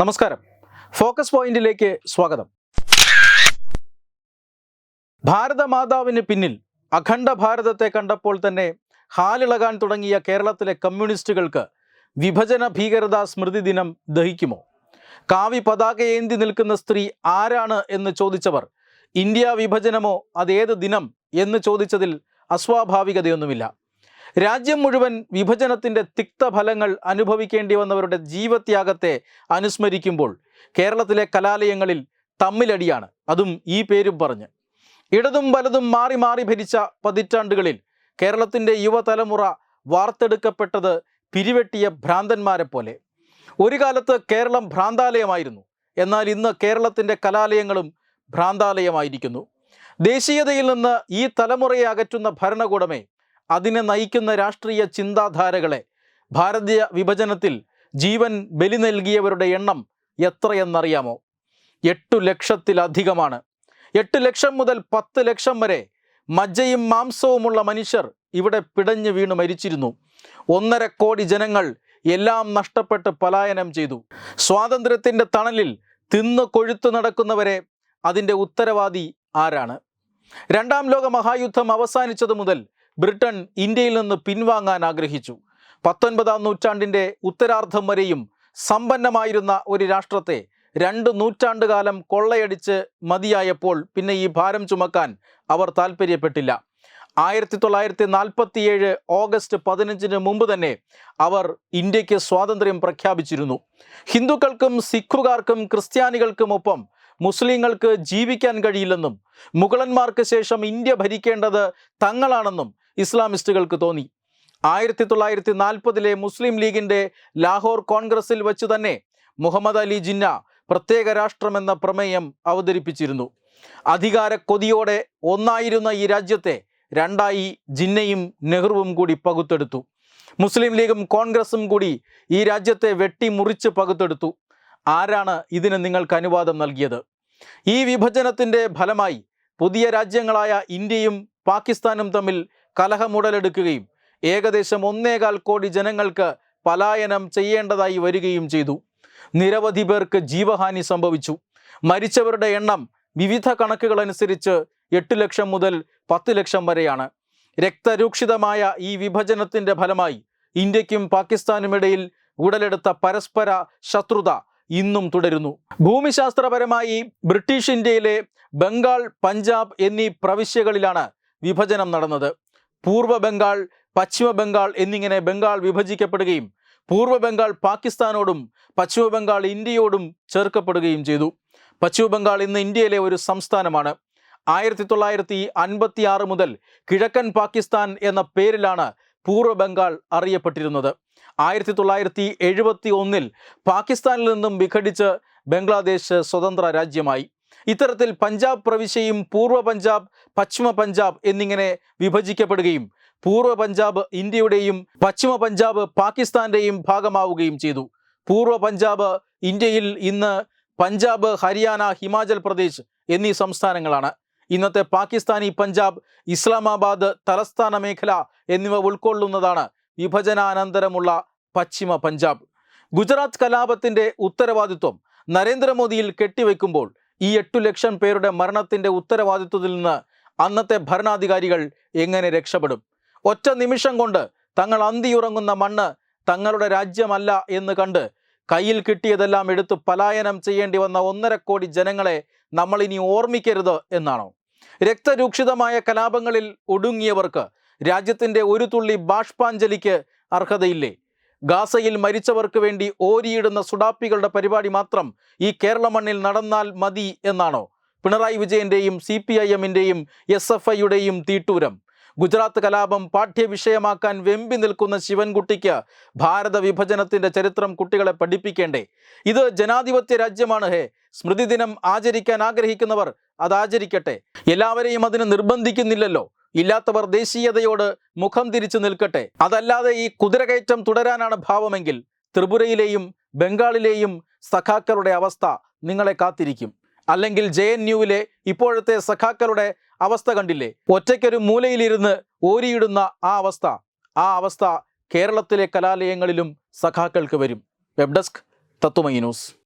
നമസ്കാരം. ഫോക്കസ് പോയിന്റിലേക്ക് സ്വാഗതം. ഭാരതമാതാവിന് പിന്നിൽ അഖണ്ഡ ഭാരതത്തെ കണ്ടപ്പോൾ തന്നെ ഹാലിളകാൻ തുടങ്ങിയ കേരളത്തിലെ കമ്മ്യൂണിസ്റ്റുകൾക്ക് വിഭജന ഭീകരതാ സ്മൃതി ദിനം ദഹിക്കുമോ? കാവി പതാകയേന്തി നിൽക്കുന്ന സ്ത്രീ ആരാണ് എന്ന് ചോദിച്ചവർ ഇന്ത്യ വിഭജനമോ അതേത് ദിനം എന്ന് ചോദിച്ചതിൽ അസ്വാഭാവികതയൊന്നുമില്ല. രാജ്യം മുഴുവൻ വിഭജനത്തിന്റെ തിക്തഫലങ്ങൾ അനുഭവിക്കേണ്ടി വന്നവരുടെ ജീവത്യാഗത്തെ അനുസ്മരിക്കുമ്പോൾ കേരളത്തിലെ കലാലയങ്ങളിൽ തമ്മിലടിയാണ്. അതും ഈ പേരും പറഞ്ഞ്. ഇടതും വലതും മാറി മാറി ഭരിച്ച പതിറ്റാണ്ടുകളിൽ കേരളത്തിന്റെ യുവതലമുറ വാർത്തെടുക്കപ്പെട്ടത് പിരിവെട്ടിയ ഭ്രാന്തന്മാരെ പോലെ ഒരു കാലത്ത് കേരളം ഭ്രാന്താലയമായിരുന്നു. എന്നാൽ ഇന്ന് കേരളത്തിന്റെ കലാലയങ്ങളും ഭ്രാന്താലയമായിരിക്കുന്നു. ദേശീയതയിൽ നിന്ന് ഈ തലമുറയെ അകറ്റുന്ന ഭരണകൂടമേ അതിനെ നയിക്കുന്ന രാഷ്ട്രീയ ചിന്താധാരകളെ ഭാരതീയ വിഭജനത്തിൽ ജീവൻ ബലി നൽകിയവരുടെ എണ്ണം എത്രയെന്നറിയാമോ? എട്ടു ലക്ഷത്തിലധികമാണ്. എട്ട് ലക്ഷം മുതൽ പത്ത് ലക്ഷം വരെ മജ്ജയും മാംസവുമുള്ള മനുഷ്യർ ഇവിടെ പിടഞ്ഞു വീണ് മരിച്ചിരുന്നു. ഒന്നര കോടി ജനങ്ങൾ എല്ലാം നഷ്ടപ്പെട്ട് പലായനം ചെയ്തു. സ്വാതന്ത്ര്യത്തിന്റെ തണലിൽ തിന്നു കൊഴുത്തു നടക്കുന്നവരെ അതിന്റെ ഉത്തരവാദി ആരാണ്? രണ്ടാം ലോക മഹായുദ്ധം അവസാനിച്ചതു മുതൽ ബ്രിട്ടൻ ഇന്ത്യയിൽ നിന്ന് പിൻവാങ്ങാൻ ആഗ്രഹിച്ചു. പത്തൊൻപതാം നൂറ്റാണ്ടിന്റെ ഉത്തരാർദ്ധം വരെയും സമ്പന്നമായിരുന്ന ഒരു രാഷ്ട്രത്തെ രണ്ട് നൂറ്റാണ്ടുകാലം കൊള്ളയടിച്ച് മതിയായപ്പോൾ പിന്നെ ഈ ഭാരം ചുമക്കാൻ അവർ താല്പര്യപ്പെട്ടില്ല ആയിരത്തി തൊള്ളായിരത്തി നാൽപ്പത്തിയേഴ് ഓഗസ്റ്റ് പതിനഞ്ചിന് മുമ്പ് തന്നെ അവർ ഇന്ത്യയ്ക്ക് സ്വാതന്ത്ര്യം പ്രഖ്യാപിച്ചിരുന്നു. ഹിന്ദുക്കൾക്കും സിഖുകാർക്കും ക്രിസ്ത്യാനികൾക്കുമൊപ്പം മുസ്ലിങ്ങൾക്ക് ജീവിക്കാൻ കഴിയില്ലെന്നും മുഗളന്മാർക്ക് ശേഷം ഇന്ത്യ ഭരിക്കേണ്ടത് തങ്ങളാണെന്നും ഇസ്ലാമിസ്റ്റുകൾക്ക് തോന്നി. ആയിരത്തി തൊള്ളായിരത്തി നാൽപ്പതിലെ മുസ്ലിം ലീഗിന്റെ ലാഹോർ കോൺഗ്രസിൽ വെച്ച് തന്നെ മുഹമ്മദ് അലി ജിന്ന പ്രത്യേക രാഷ്ട്രമെന്ന പ്രമേയം അവതരിപ്പിച്ചിരുന്നു. അധികാര കൊതിയോടെ ഒന്നായിരുന്ന ഈ രാജ്യത്തെ രണ്ടായി ജിന്നയും നെഹ്റുവും കൂടി പകുത്തെടുത്തു. മുസ്ലിം ലീഗും കോൺഗ്രസും കൂടി ഈ രാജ്യത്തെ വെട്ടിമുറിച്ച് പകുത്തെടുത്തു. ആരാണ് ഇതിന് നിങ്ങൾക്ക് അനുവാദം നൽകിയത്? ഈ വിഭജനത്തിന്റെ ഫലമായി പുതിയ രാജ്യങ്ങളായ ഇന്ത്യയും പാകിസ്ഥാനും തമ്മിൽ കലഹമുടലെടുക്കുകയും ഏകദേശം ഒന്നേകാൽ കോടി ജനങ്ങൾക്ക് പലായനം ചെയ്യേണ്ടതായി വരികയും ചെയ്തു. നിരവധി പേർക്ക് ജീവഹാനി സംഭവിച്ചു. മരിച്ചവരുടെ എണ്ണം വിവിധ കണക്കുകൾ അനുസരിച്ച് എട്ട് ലക്ഷം മുതൽ പത്ത് ലക്ഷം വരെയാണ്. രക്തരൂക്ഷിതമായ ഈ വിഭജനത്തിന്റെ ഫലമായി ഇന്ത്യക്കും പാകിസ്ഥാനുമിടയിൽ ഉടലെടുത്ത പരസ്പര ശത്രുത ഇന്നും തുടരുന്നു. ഭൂമിശാസ്ത്രപരമായി ബ്രിട്ടീഷ് ഇന്ത്യയിലെ ബംഗാൾ പഞ്ചാബ് എന്നീ പ്രവിശ്യകളിലാണ് വിഭജനം നടന്നത്. പൂർവ ബംഗാൾ പശ്ചിമ ബംഗാൾ എന്നിങ്ങനെ ബംഗാൾ വിഭജിക്കപ്പെടുകയും പൂർവ ബംഗാൾ പാകിസ്ഥാനോടും പശ്ചിമ ബംഗാൾ ഇന്ത്യയോടും ചേർക്കപ്പെടുകയും ചെയ്തു. പശ്ചിമ ബംഗാൾ ഇന്ന് ഇന്ത്യയിലെ ഒരു സംസ്ഥാനമാണ്. ആയിരത്തി തൊള്ളായിരത്തി അൻപത്തി ആറ് മുതൽ കിഴക്കൻ പാകിസ്ഥാൻ എന്ന പേരിലാണ് പൂർവ ബംഗാൾ അറിയപ്പെട്ടിരുന്നത്. ആയിരത്തി തൊള്ളായിരത്തി എഴുപത്തി ഒന്നിൽ പാകിസ്ഥാനിൽ നിന്നും വിഘടിച്ച് ബംഗ്ലാദേശ് സ്വതന്ത്ര രാജ്യമായി. ഇത്തരത്തിൽ പഞ്ചാബ് പ്രവിശ്യയും പൂർവ പഞ്ചാബ് പശ്ചിമ പഞ്ചാബ് എന്നിങ്ങനെ വിഭജിക്കപ്പെടുകയും പൂർവ പഞ്ചാബ് ഇന്ത്യയുടെയും പശ്ചിമ പഞ്ചാബ് പാകിസ്ഥാന്റെയും ഭാഗമാവുകയും ചെയ്തു. പൂർവ പഞ്ചാബ് ഇന്ത്യയിൽ ഇന്ന് പഞ്ചാബ് ഹരിയാന ഹിമാചൽ പ്രദേശ് എന്നീ സംസ്ഥാനങ്ങളാണ്. ഇന്നത്തെ പാകിസ്ഥാനി പഞ്ചാബ് ഇസ്ലാമാബാദ് തലസ്ഥാന മേഖല എന്നിവ ഉൾക്കൊള്ളുന്നതാണ് വിഭജനാനന്തരമുള്ള പശ്ചിമ പഞ്ചാബ്. ഗുജറാത്ത് കലാപത്തിന്റെ ഉത്തരവാദിത്വം നരേന്ദ്രമോദിയിൽ കെട്ടിവെക്കുമ്പോൾ ഈ എട്ടു ലക്ഷം പേരുടെ മരണത്തിന്റെ ഉത്തരവാദിത്വത്തിൽ നിന്ന് അന്നത്തെ ഭരണാധികാരികൾ എങ്ങനെ രക്ഷപ്പെടും? ഒറ്റ നിമിഷം കൊണ്ട് തങ്ങൾ അന്തിയുറങ്ങുന്ന മണ്ണ് തങ്ങളുടെ രാജ്യമല്ല എന്ന് കണ്ട് കയ്യിൽ കിട്ടിയതെല്ലാം എടുത്ത് പലായനം ചെയ്യേണ്ടി വന്ന ഒന്നര കോടി ജനങ്ങളെ നമ്മൾ ഇനി ഓർമ്മിക്കരുത് എന്നാണോ? രക്തരൂക്ഷിതമായ കലാപങ്ങളിൽ ഒടുങ്ങിയവർക്ക് രാജ്യത്തിന്റെ ഒരു തുള്ളി ബാഷ്പാഞ്ജലിക്ക് അർഹതയില്ലേ? ഗാസയിൽ മരിച്ചവർക്ക് വേണ്ടി ഓരിയിടുന്ന സുഡാപ്പികളുടെ പരിപാടി മാത്രം ഈ കേരള മണ്ണിൽ നടന്നാൽ മതി എന്നാണോ? പിണറായി വിജയന്റെയും സി പി ഐ എമ്മിന്റെയും എസ് എഫ് ഐയുടെയും തീട്ടൂരം. ഗുജറാത്ത് കലാപം പാഠ്യവിഷയമാക്കാൻ വെമ്പി നിൽക്കുന്ന ശിവൻകുട്ടിക്ക് ഭാരത വിഭജനത്തിന്റെ ചരിത്രം കുട്ടികളെ പഠിപ്പിക്കേണ്ടേ? ഇത് ജനാധിപത്യ രാജ്യമാണ് ഹേ. സ്മൃതിദിനം ആചരിക്കാൻ ആഗ്രഹിക്കുന്നവർ അതാചരിക്കട്ടെ എല്ലാവരെയും അതിന് നിർബന്ധിക്കുന്നില്ലല്ലോ. ഇല്ലാത്തവർ ദേശീയതയോട് മുഖം തിരിച്ചു നിൽക്കട്ടെ. അതല്ലാതെ ഈ കുതിരകയറ്റം തുടരാനാണ് ഭാവമെങ്കിൽ ത്രിപുരയിലെയും ബംഗാളിലെയും സഖാക്കളുടെ അവസ്ഥ നിങ്ങളെ കാത്തിരിക്കും. അല്ലെങ്കിൽ ജെ എൻ യുവിലെ ഇപ്പോഴത്തെ സഖാക്കളുടെ അവസ്ഥ കണ്ടില്ലേ? ഒറ്റയ്ക്കൊരു മൂലയിലിരുന്ന് ഓരിയിടുന്ന ആ അവസ്ഥ. ആ അവസ്ഥ കേരളത്തിലെ കലാലയങ്ങളിലും സഖാക്കൾക്ക് വരും. Web desk Tatwamayi news.